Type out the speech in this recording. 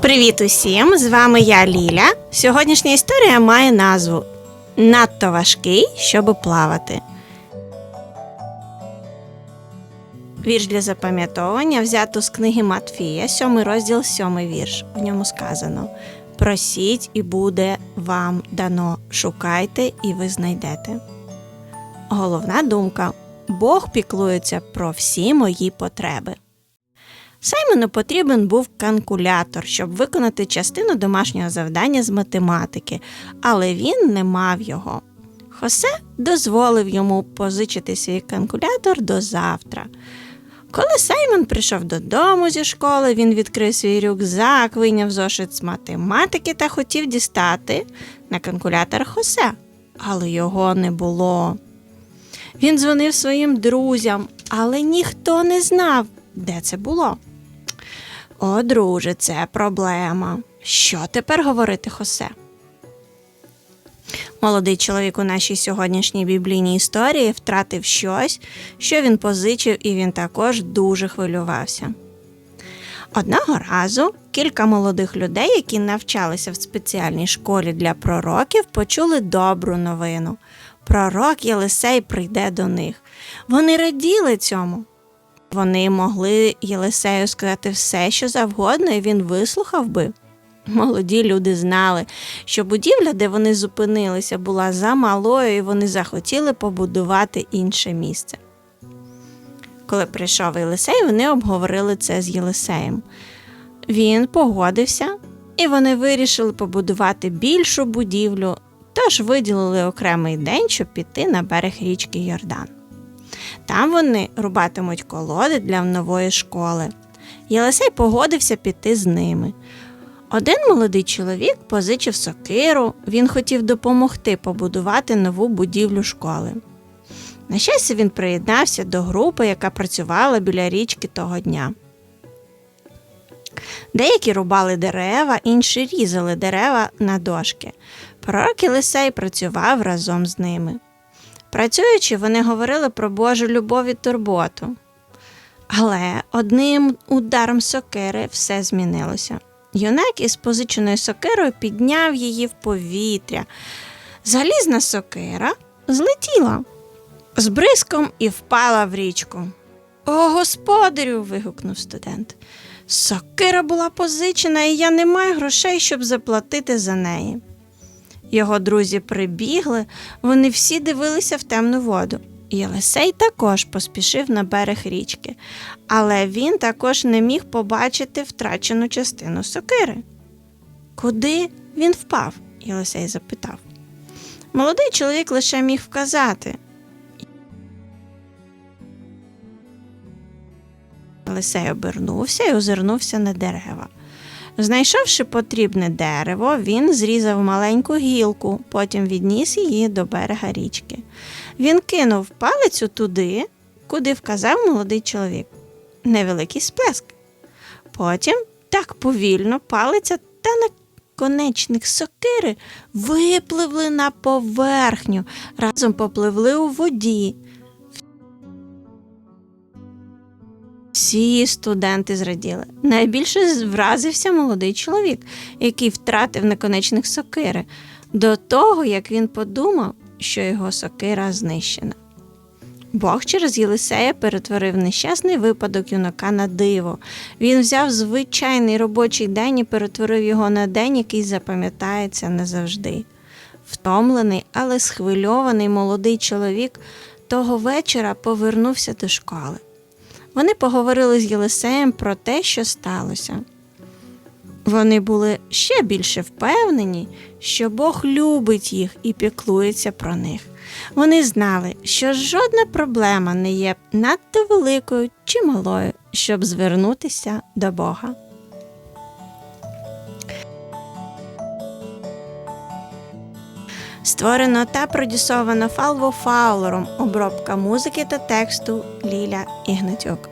Привіт усім! З вами я Ліля. Сьогоднішня історія має назву Надто важкий, щоб плавати. Вірш для запам'ятовування взято з книги Матфія, 7 розділ, 7 вірш. В ньому сказано: Просіть і буде вам дано, шукайте і ви знайдете. Головна думка Бог піклується про всі мої потреби. Саймону потрібен був калькулятор, щоб виконати частину домашнього завдання з математики, але він не мав його. Хосе дозволив йому позичити свій калькулятор до завтра. Коли Саймон прийшов додому зі школи, він відкрив свій рюкзак, вийняв зошит з математики та хотів дістати на калькулятор Хосе, але його не було. Він дзвонив своїм друзям, але ніхто не знав, де це було. О, друже, це проблема. Що тепер говорити Хосе? Молодий чоловік у нашій сьогоднішній біблійній історії втратив щось, що він позичив, і він також дуже хвилювався. Одного разу кілька молодих людей, які навчалися в спеціальній школі для пророків, почули добру новину. Пророк Єлисей прийде до них. Вони раділи цьому. Вони могли Єлисею сказати все, що завгодно, і він вислухав би. Молоді люди знали, що будівля, де вони зупинилися, була замалою, і вони захотіли побудувати інше місце. Коли прийшов Єлисей, вони обговорили це з Єлисеєм. Він погодився, і вони вирішили побудувати більшу будівлю, тож виділили окремий день, щоб піти на берег річки Йордан. Там вони рубатимуть колоди для нової школи. Єлисей погодився піти з ними. Один молодий чоловік позичив сокиру, він хотів допомогти побудувати нову будівлю школи. На щастя, він приєднався до групи, яка працювала біля річки того дня. Деякі рубали дерева, інші різали дерева на дошки. Пророк Єлисей працював разом з ними. Працюючи, вони говорили про Божу любов і турботу. Але одним ударом сокири все змінилося. Юнак із позиченою сокирою підняв її в повітря. Залізна сокира злетіла з бризком і впала в річку. О, господарю. вигукнув студент. Сокира була позичена, і я не маю грошей, щоб заплатити за неї. Його друзі прибігли, вони всі дивилися в темну воду. Єлисей також поспішив на берег річки, але він також не міг побачити втрачену частину сокири. Куди він впав? Єлисей запитав. Молодий чоловік лише міг вказати. Єлисей обернувся і озирнувся на дерева. Знайшовши потрібне дерево, він зрізав маленьку гілку, потім відніс її до берега річки. Він кинув палицю туди, куди вказав молодий чоловік. Невеликий сплеск. Потім так повільно палиця та наконечник сокири випливли на поверхню, разом попливли у воді. Всі студенти зраділи. Найбільше вразився молодий чоловік, який втратив наконечник сокири, до того як він подумав, що його сокира знищена. Бог через Єлисея перетворив нещасний випадок юнака на диво. Він взяв звичайний робочий день і перетворив його на день, який запам'ятається назавжди. Втомлений, але схвильований молодий чоловік того вечора повернувся до школи. Вони поговорили з Єлисеєм про те, що сталося. Вони були ще більше впевнені, що Бог любить їх і піклується про них. Вони знали, що жодна проблема не є надто великою чи малою, щоб звернутися до Бога. Створено та продюсовано Фалво Фаулером. Обробка музики та тексту Ліля Ігнатюк.